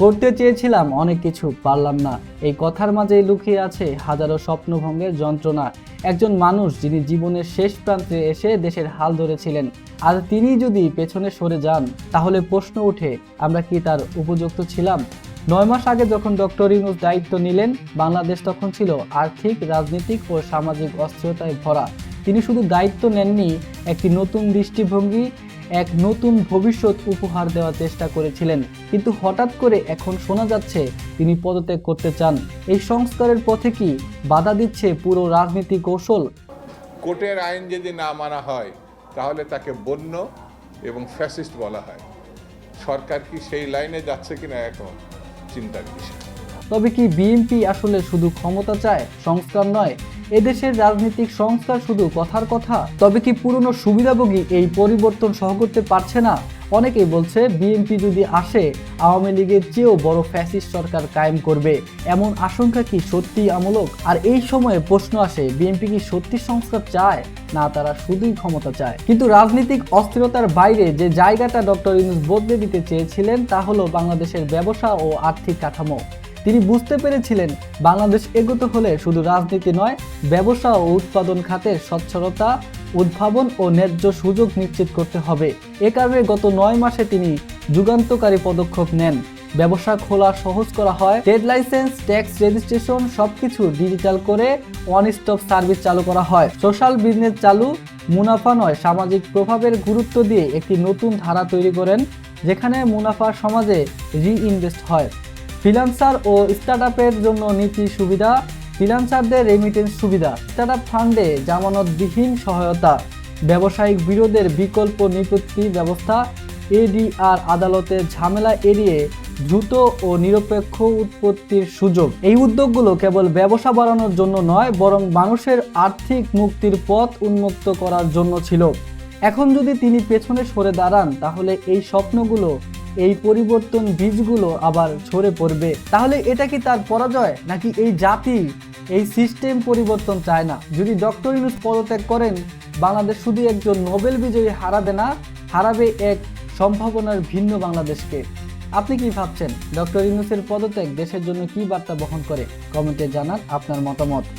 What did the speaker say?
করতে চেয়েছিলাম অনেক কিছু, পারলাম না। এই কথার মাঝেই লুকিয়ে আছে হাজারো স্বপ্নভঙ্গের যন্ত্রণা। একজন মানুষ যিনি জীবনের শেষ প্রান্তে এসে দেশের হাল ধরেছিলেন, আর তিনি যদি পেছনে সরে যান, তাহলে প্রশ্ন ওঠে, আমরা কি তার উপযুক্ত ছিলাম? নয় মাস আগে যখন ডক্টর ইউনুস দায়িত্ব নিলেন, বাংলাদেশ তখন ছিল আর্থিক, রাজনৈতিক ও সামাজিক অস্থিরতায় ভরা। তিনি শুধু দায়িত্ব নেননি, একটি নতুন দৃষ্টিভঙ্গি এক নতুন ভবিষ্যৎ উপহার দেওয়ার চেষ্টা করেছিলেন। কিন্তু হঠাৎ করে এখন শোনা যাচ্ছে তিনি পদত্যাগ করতে চান। এই সংস্কারের পথে কি বাধা দিচ্ছে পুরো রাজনীতি কৌশল? কোর্টের আইন যদি না মানা হয় তাহলে তাকে বন্য এবং ফ্যাসিস্ট বলা হয়। সরকার কি সেই লাইনে যাচ্ছে কিনা এখন চিন্তার বিষয়। তবে কি বিএনপি আসলে শুধু ক্ষমতা চায় সংস্কার নয় এদেশের রাজনৈতিক সংস্কার শুধু কথার কথা, তবে কি পুরনো সুবিধাভোগী এই পরিবর্তন সহ করতে পারছে না? অনেকেই বলছে, বিএনপি যদি আসে, আওয়ামী লীগের চেয়েও বড় ফ্যাসিস্ট সরকার কায়েম করবে। এমন আশঙ্কা কি সত্যি আমূলক? আর এই সময়ে প্রশ্ন আসে, বিএনপি কি সত্যি সংস্কার চায়? না, তারা শুধুই ক্ষমতা চায়। কিন্তু রাজনৈতিক অস্থিরতার বাইরে যে জায়গাটা ডক্টর ইউনুস বদলে দিতে চেয়েছিলেন, তা হলো বাংলাদেশের ব্যবসা ও আর্থিক কাঠামো। তিনি বুঝতে পেরেছিলেন বাংলাদেশ এগোতে হলে শুধু রাজনীতি নয়, ব্যবসা ও উৎপাদন খাতের স্বচ্ছলতা, উদ্ভাবন ও ন্যায্য সুযোগ নিশ্চিত করতে হবে। এ কারণে গত নয় মাসে তিনি যুগান্তকারী পদক্ষেপ নেন। ব্যবসা খোলা সহজ করা হয়, ট্রেড লাইসেন্স, ট্যাক্স রেজিস্ট্রেশন সবকিছু ডিজিটাল করে ওয়ান স্টপ সার্ভিস চালু করা হয়। সোশ্যাল বিজনেস চালু, মুনাফা নয়, সামাজিক প্রভাবের গুরুত্ব দিয়ে একটি নতুন ধারা তৈরি করেন, যেখানে মুনাফা সমাজে রিইনভেস্ট হয়। ফ্রিল্যান্সার ও স্টার্টআপের জন্য নীতি সুবিধা, ফ্রিল্যান্সারদের রেমিটেন্স সুবিধা, স্টার্টআপ ফান্ডে জামানতবিহীন সহায়তা, ব্যবসায়িক বিরোধের বিকল্প নিপত্তি ব্যবস্থা, এডিআর আদালতের ঝামেলা এড়িয়ে দ্রুত ও নিরপেক্ষ উৎপত্তির সুযোগ। এই উদ্যোগগুলো কেবল ব্যবসা বাড়ানোর জন্য নয়, বরং মানুষের আর্থিক মুক্তির পথ উন্মুক্ত করার জন্য ছিল। এখন যদি তিনি পেছনে সরে দাঁড়ান, তাহলে এই স্বপ্নগুলো এই পরিবর্তন বীজগুলো আবার ঝরে পড়বে। তাহলে এটা কি তার পরাজয়, নাকি এই জাতি এই সিস্টেম পরিবর্তন চায় না? যদি ডক্টর ইউনুস পদত্যাগ করেন, বাংলাদেশ শুধু একজন নোবেল বিজয়ী হারাবে না, হারাবে এক সম্ভাবনার ভিন্ন বাংলাদেশকে। আপনি কি ভাবছেন? ডক্টর ইউনুসের পদত্যাগ দেশের জন্য কি বার্তা বহন করে? কমেন্টে জানান আপনার মতামত।